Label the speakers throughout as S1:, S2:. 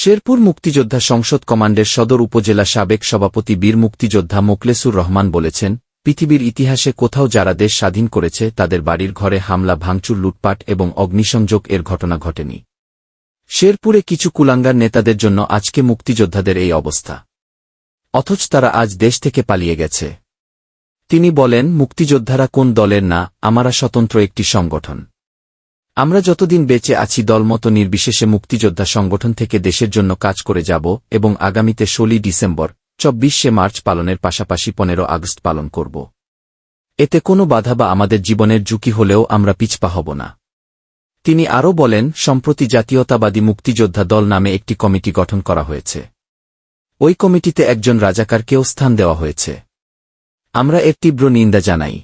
S1: শেরপুর মুক্তিযোদ্ধা সংসদ কমান্ডের সদর উপজেলা সাবেক সভাপতি বীর মুক্তিযোদ্ধা মোকলেসুর রহমান বলেছেন, পৃথিবীর ইতিহাসে কোথাও যারা দেশ স্বাধীন করেছে, তাদের বাড়ির ঘরে হামলা, ভাঙচুর, লুটপাট এবং অগ্নিসংযোগ এর ঘটনা ঘটেনি। শেরপুরে কিছু কুলাঙ্গার নেতাদের জন্য আজকে মুক্তিযোদ্ধাদের এই অবস্থা। অথচ তারা আজ দেশ থেকে পালিয়ে গেছে। তিনি বলেন, মুক্তিযোদ্ধারা কোন দলের না, আমারা স্বতন্ত্র একটি সংগঠন। আমরা যতদিন বেঁচে আছি দলমত নির্বিশেষে মুক্তিযোদ্ধা সংগঠন থেকে দেশের জন্য কাজ করে যাব এবং আগামীতে ষোলই ডিসেম্বর, চব্বিশে মার্চ পালনের পাশাপাশি পনেরো আগস্ট পালন করব। এতে কোনো বাধা বা আমাদের জীবনের ঝুঁকি হলেও আমরা পিছপা হব না। তিনি আরও বলেন, সম্প্রতি জাতীয়তাবাদী মুক্তিযোদ্ধা দল নামে একটি কমিটি গঠন করা হয়েছে। ওই কমিটিতে একজন রাজাকারকেও স্থান দেওয়া হয়েছে। আমরা এর তীব্র নিন্দা জানাই।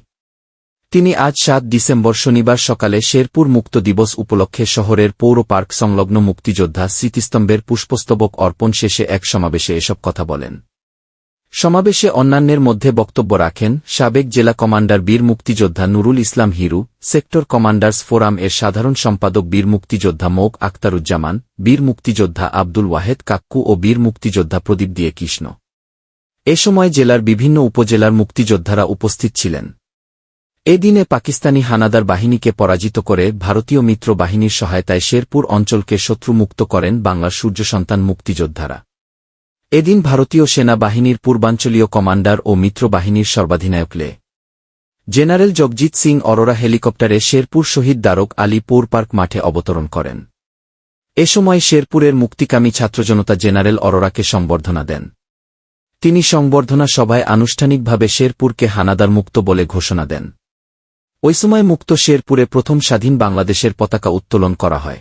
S1: তিনি আজ সাত ডিসেম্বর শনিবার সকালে শেরপুর মুক্ত দিবস উপলক্ষে শহরের পৌর পার্ক সংলগ্ন মুক্তিযোদ্ধা স্মৃতিস্তম্ভের পুষ্পস্তবক অর্পণ শেষে এক সমাবেশে এসব কথা বলেন। সমাবেশে অন্যান্যের মধ্যে বক্তব্য রাখেন সাবেক জেলা কমান্ডার বীর মুক্তিযোদ্ধা Nurul Islam Hiru, sector commanders forum এর সাধারণ সম্পাদক বীর মুক্তিযোদ্ধা মোক আক্তারুজ্জামান বীর মুক্তিযোদ্ধা আব্দুল ওয়াহেদ কাক্কু ও বীর মুক্তিযোদ্ধা প্রদীপ দিয়ে কৃষ্ণ এ সময় জেলার বিভিন্ন উপজেলার মুক্তিযোদ্ধারা উপস্থিত ছিলেন। এ দিনে পাকিস্তানি হানাদার বাহিনীকে পরাজিত করে ভারতীয় মিত্র বাহিনীর সহায়তায় শেরপুর অঞ্চলকে শত্রুমুক্ত করেন বাংলার সূর্যসন্তান মুক্তিযোদ্ধারা। এদিন ভারতীয় সেনাবাহিনীর পূর্বাঞ্চলীয় কমান্ডার ও মিত্র বাহিনীর সর্বাধিনায়ক লে। জেনারেল জগজিৎ সিং অরোরা হেলিকপ্টারে শেরপুর শহীদ দ্বারক আলী পৌর পার্ক মাঠে অবতরণ করেন। এ সময় শেরপুরের মুক্তিকামী ছাত্রজনতা জেনারেল অরোরাকে সংবর্ধনা দেন। তিনি সংবর্ধনা সভায় আনুষ্ঠানিকভাবে শেরপুরকে হানাদার মুক্ত বলে ঘোষণা দেন। ওই সময় মুক্ত শেরপুরে প্রথম স্বাধীন বাংলাদেশের পতাকা উত্তোলন করা হয়।